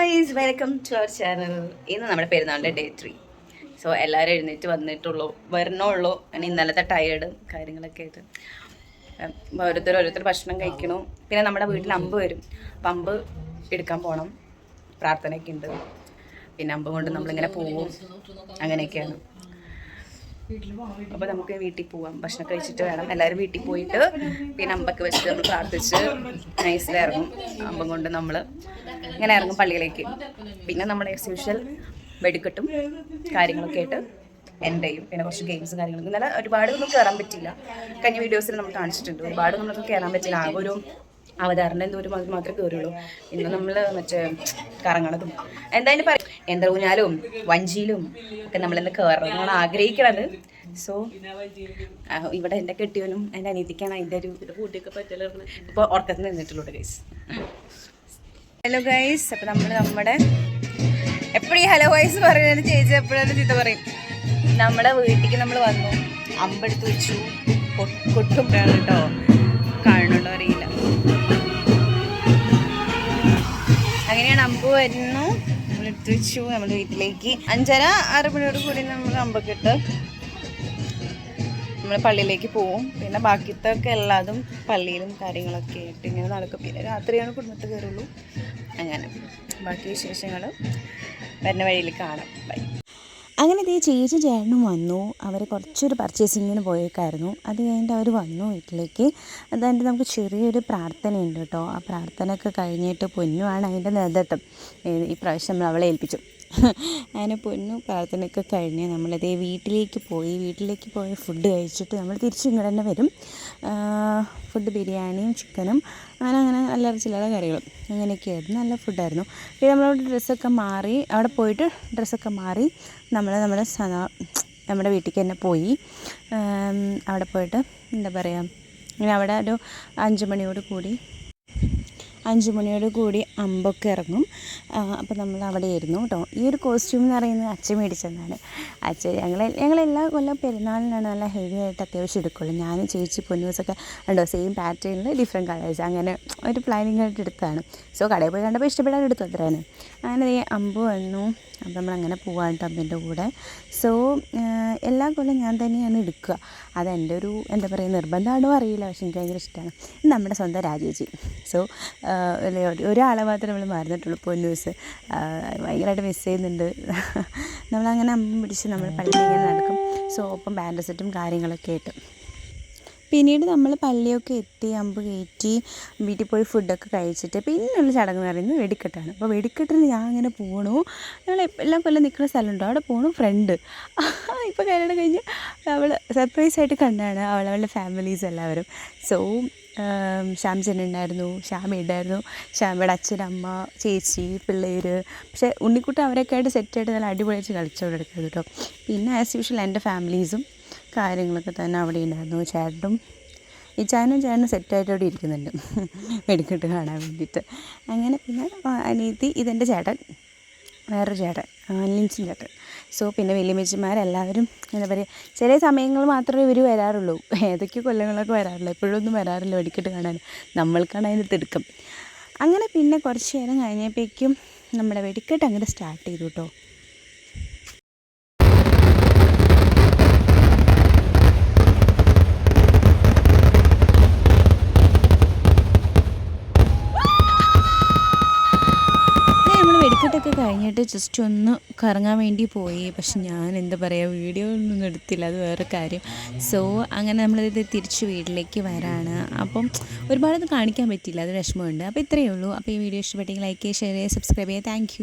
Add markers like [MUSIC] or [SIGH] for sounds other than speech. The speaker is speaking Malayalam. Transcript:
Guys welcome to our channel ഇന്ന് നമ്മുടെ പെരുന്നാളിന്റെ ഡേ ത്രീ സോ എല്ലാവരും എഴുന്നേറ്റ് വന്നിട്ടുള്ളൂ വരണുള്ളൂ. അങ്ങനെ ഇന്നലത്തെ ടയേർഡ് കാര്യങ്ങളൊക്കെ ആയിട്ട്. ഓരോരുത്തർ ഓരോരുത്തർ ഭക്ഷണം കഴിക്കണു. പിന്നെ നമ്മുടെ വീട്ടിൽ അമ്പ് വരും. അപ്പം അമ്പ് എടുക്കാൻ പോകണം പ്രാർത്ഥനയൊക്കെ ഉണ്ട്. പിന്നെ അമ്പ് കൊണ്ട് നമ്മളിങ്ങനെ പോവും. അങ്ങനെയൊക്കെയാണ്. അപ്പോൾ നമുക്ക് വീട്ടിൽ പോവാം. ഭക്ഷണം കഴിച്ചിട്ട് വേണം. എല്ലാവരും വീട്ടിൽ പോയിട്ട് പിന്നെ അമ്പൊക്കെ വെച്ചിട്ട് നമ്മൾ പ്രാർത്ഥിച്ച് നൈസിൽ ഇറങ്ങും അമ്പം കൊണ്ട് നമ്മൾ ഇങ്ങനെ ഇറങ്ങും പള്ളിയിലേക്ക്. പിന്നെ നമ്മൾ എസ് യൂഷ്വൽ വെടിക്കെട്ടും കാര്യങ്ങളൊക്കെ ആയിട്ട് ചെയ്യും. പിന്നെ കുറച്ച് ഗെയിംസും കാര്യങ്ങളും ഇന്നലെ ഒരുപാട് ഒന്നും കയറാൻ പറ്റില്ല കഴിഞ്ഞ വീഡിയോസിൽ നമ്മൾ കാണിച്ചിട്ടുണ്ട്. ഒരുപാട് നമുക്ക് കയറാൻ പറ്റില്ല ആ ഒരു അവതാറിന്റെ എന്തോ ഒരു മാത്രം മാത്രമേ കയറുള്ളൂ ഇന്ന് നമ്മൾ മറ്റേ കറങ്ങണതും. എന്തായാലും പറയും യന്ത്രഊഞ്ഞാലും വഞ്ചിയിലും ഒക്കെ നമ്മളിന്ന് കയറണം ആഗ്രഹിക്കണത്. സോ ഇവിടെ എന്റെ കെട്ടിയവനും എന്റെ അനീതിക്കാണ് അതിന്റെ ഒരു കൂട്ടിയൊക്കെ പറ്റില്ല ഇപ്പോൾ ഉറക്കത്തിന് നിന്നിട്ടുള്ളൂ ഗൈസ് ഹലോ ഗൈസ് അപ്പം നമ്മൾ നമ്മുടെ എപ്പോഴും ഹലോ വൈസ് പറയുന്നത് ചേച്ചി എപ്പോഴും ചീത്ത പറയും? നമ്മുടെ വീട്ടിലേക്ക് നമ്മൾ വന്നു. അമ്പെടുത്ത് വെച്ചു. കൊട്ടും കേട്ടോ കാണുന്നുണ്ടോ അറിയില്ല. അമ്പ് വരുന്നു. നമ്മൾ എടുത്ത് വെച്ചു നമ്മുടെ വീട്ടിലേക്ക്. അഞ്ചര ആറ് മണിയോട് കൂടി നമ്മൾ അമ്പൊക്കെ നമ്മൾ പള്ളിയിലേക്ക് പോവും. പിന്നെ ബാക്കിത്തൊക്കെ എല്ലാതും പള്ളിയിലും കാര്യങ്ങളൊക്കെ ആയിട്ട് ഇങ്ങനെ നടക്കും. പിന്നെ രാത്രിയാണ് കുടുംബത്തിൽ കയറുള്ളൂ. അങ്ങനെ. ബാക്കി വിശേഷങ്ങൾ വരുന്ന വഴിയിൽ കാണാം. ബൈ അങ്ങനെ ഇതേ ചേച്ചി ചേട്ടനും വന്നു. അവർ കുറച്ചൊരു പർച്ചേസിങ്ങിന് പോയേക്കായിരുന്നു. അത് കഴിഞ്ഞിട്ട് അവർ വന്നു വീട്ടിലേക്ക്. അതായത് നമുക്ക് ചെറിയൊരു പ്രാർത്ഥനയുണ്ട് കേട്ടോ. ആ പ്രാർത്ഥനയൊക്കെ കഴിഞ്ഞിട്ട് പൊന്നുമാണ് അതിന്റെ നേതൃത്വം. ഈ പ്രാവശ്യം നമ്മൾ അവളെ ഏൽപ്പിച്ചു. അങ്ങനെ പൊന്നു. പ്രാർത്ഥനയൊക്കെ കഴിഞ്ഞ് നമ്മളതേ വീട്ടിലേക്ക് പോയി. വീട്ടിലേക്ക് പോയി ഫുഡ് കഴിച്ചിട്ട് നമ്മൾ തിരിച്ച് ഇങ്ങോട്ട് തന്നെ വരും. ഫുഡ് ബിരിയാണിയും ചിക്കനും അങ്ങനെ അങ്ങനെ അല്ലറ ചില്ലറ കറികളും. അങ്ങനെയൊക്കെയായിരുന്നു. നല്ല ഫുഡായിരുന്നു പിന്നെ നമ്മളവിടെ ഡ്രസ്സൊക്കെ മാറി അവിടെ പോയിട്ട് ഡ്രസ്സൊക്കെ മാറി നമ്മൾ നമ്മുടെ സദാ നമ്മുടെ വീട്ടിലേക്ക് തന്നെ പോയി. അവിടെ പോയിട്ട് എന്താ പറയുക ഇങ്ങനെ അവിടെ ഒരു അഞ്ച് മണിയോട് കൂടി അഞ്ച് മണിയോട് കൂടി അമ്പൊക്കെ ഇറങ്ങും. അപ്പോൾ നമ്മൾ അവിടെ ആയിരുന്നു കേട്ടോ. ഈ ഒരു കോസ്റ്റ്യൂം എന്ന് പറയുന്നത് അച്ഛൻ മേടിച്ചതാണ്. അച്ഛൻ ഞങ്ങൾ ഞങ്ങളെല്ലാ കൊല്ലം പെരുന്നാളിനാണ് നല്ല ഹെവി ആയിട്ട് അത്യാവശ്യം എടുക്കുള്ളൂ. ഞാനും ചേച്ചി പൊന്നൂസൊക്കെ ഉണ്ടോ സെയിം പാറ്റേണിൽ ഡിഫറെന്റ് കളേഴ്സ് അങ്ങനെ ഒരു പ്ലാനിങ് ആയിട്ട് എടുത്തതാണ്. സോ കടയിൽ പോയി കണ്ടപ്പോൾ ഇഷ്ടപ്പെടാൻ എടുത്തു അത്രയാണ് അങ്ങനെ ഈ അമ്പ് വന്നു. അപ്പം നമ്മളങ്ങനെ പോവാണ് അമ്പിന്റെ കൂടെ. സോ എല്ലാ കൊല്ലം ഞാൻ തന്നെയാണ് എടുക്കുക. അതെന്റെ ഒരു എന്താ പറയുക നിർബന്ധമാണോ അറിയില്ല. പക്ഷെ എനിക്ക് ഭയങ്കര ഇഷ്ടമാണ്. നമ്മുടെ സ്വന്തം രാജേജി സോ ഒരാളെ മാത്രമേ നമ്മൾ മറന്നിട്ടുള്ളൂ. പൊന്നൂസ് ഭയങ്കരമായിട്ട് മിസ് ചെയ്യുന്നുണ്ട്. [LAUGHS] നമ്മളങ്ങനെ അമ്പം പിടിച്ച് നമ്മൾ പള്ളിയിൽ നടക്കും. സോ ഒപ്പം ബാൻഡ് സെറ്റും കാര്യങ്ങളൊക്കെ ആയിട്ട്. പിന്നീട് നമ്മൾ പള്ളിയൊക്കെ എത്തി അമ്പ് കയറ്റി വീട്ടിൽ പോയി ഫുഡൊക്കെ കഴിച്ചിട്ട് പിന്നെയുള്ള ചടങ്ങ് എന്ന് പറയുന്നത് വെടിക്കെട്ടാണ്. അപ്പോൾ വെടിക്കെട്ടിന് ഞാൻ അങ്ങനെ പോണു. ഞങ്ങൾ എല്ലാം കൊല്ലം നിൽക്കുന്ന സ്ഥലമുണ്ടോ. അവിടെ പോകണു ഫ്രണ്ട് ഇപ്പോൾ കല്യാണം കഴിഞ്ഞ് അവൾ സർപ്രൈസ് ആയിട്ട് കണ്ടാണ് അവൾ അവളുടെ ഫാമിലീസ് എല്ലാവരും. സോ ശ്യാംചൻ ഉണ്ടായിരുന്നു ശ്യാമി ഉണ്ടായിരുന്നു ശ്യാമയുടെ അച്ഛൻ അമ്മ ചേച്ചി പിള്ളേർ പക്ഷേ ഉണ്ണിക്കുട്ടൻ അവരൊക്കെ ആയിട്ട് സെറ്റായിട്ട് നല്ല അടിപൊളിയായിട്ട് കളിച്ചോടെ എടുക്കുന്നത് കേട്ടോ. പിന്നെ ആസ് യൂഷ്വൽ എന്റെ ഫാമിലീസും കാര്യങ്ങളൊക്കെ തന്നെ അവിടെ ഉണ്ടായിരുന്നു. ചേട്ടനും ഈ ചാനും ചേട്ടനും സെറ്റായിട്ട് അവിടെ ഇരിക്കുന്നുണ്ട്. [LAUGHS] വെടിക്കെട്ട് കാണാൻ വേണ്ടിയിട്ട്. അങ്ങനെ പിന്നെ അനീതി ഇതെന്റെ ചേട്ടൻ. വേറൊരു ചേട്ടൻ ലിൻസിൻ ചേട്ടൻ സോ പിന്നെ വലിയമ്മച്ചിമാരെല്ലാവരും എന്താ പറയുക ചില സമയങ്ങൾ മാത്രമേ ഇവർ വരാറുള്ളൂ. ഏതൊക്കെ കൊല്ലങ്ങളൊക്കെ വരാറുള്ളൂ എപ്പോഴൊന്നും വരാറില്ല വെടിക്കെട്ട് കാണാൻ. നമ്മൾക്കാണ് അതിന്റെ തിടുക്കം. അങ്ങനെ പിന്നെ കുറച്ച് നേരം കഴിഞ്ഞപ്പോഴേക്കും നമ്മുടെ വെടിക്കെട്ട് അങ്ങനെ സ്റ്റാർട്ട് ചെയ്തു കേട്ടോ നമ്മൾ വെടിക്കെട്ടൊക്കെ കഴിഞ്ഞിട്ട് ജസ്റ്റ് ഒന്ന് കറങ്ങാൻ വേണ്ടി പോയി. പക്ഷെ ഞാൻ എന്താ പറയുക വീഡിയോ ഒന്നും എടുത്തില്ല. അത് വേറെ കാര്യം. സോ അങ്ങനെ നമ്മളിത് തിരിച്ച് വീട്ടിലേക്ക് വരാണ്. അപ്പം ഒരുപാടൊന്നും കാണിക്കാൻ പറ്റില്ല അത് വിഷമമുണ്ട്. അപ്പോൾ ഇത്രയേ ഉള്ളൂ. അപ്പോൾ ഈ വീഡിയോ ഇഷ്ടപ്പെട്ടെങ്കിൽ ലൈക്ക് ചെയ്യുക ഷെയർ ചെയ്യുക സബ്സ്ക്രൈബ് ചെയ്യുക. താങ്ക്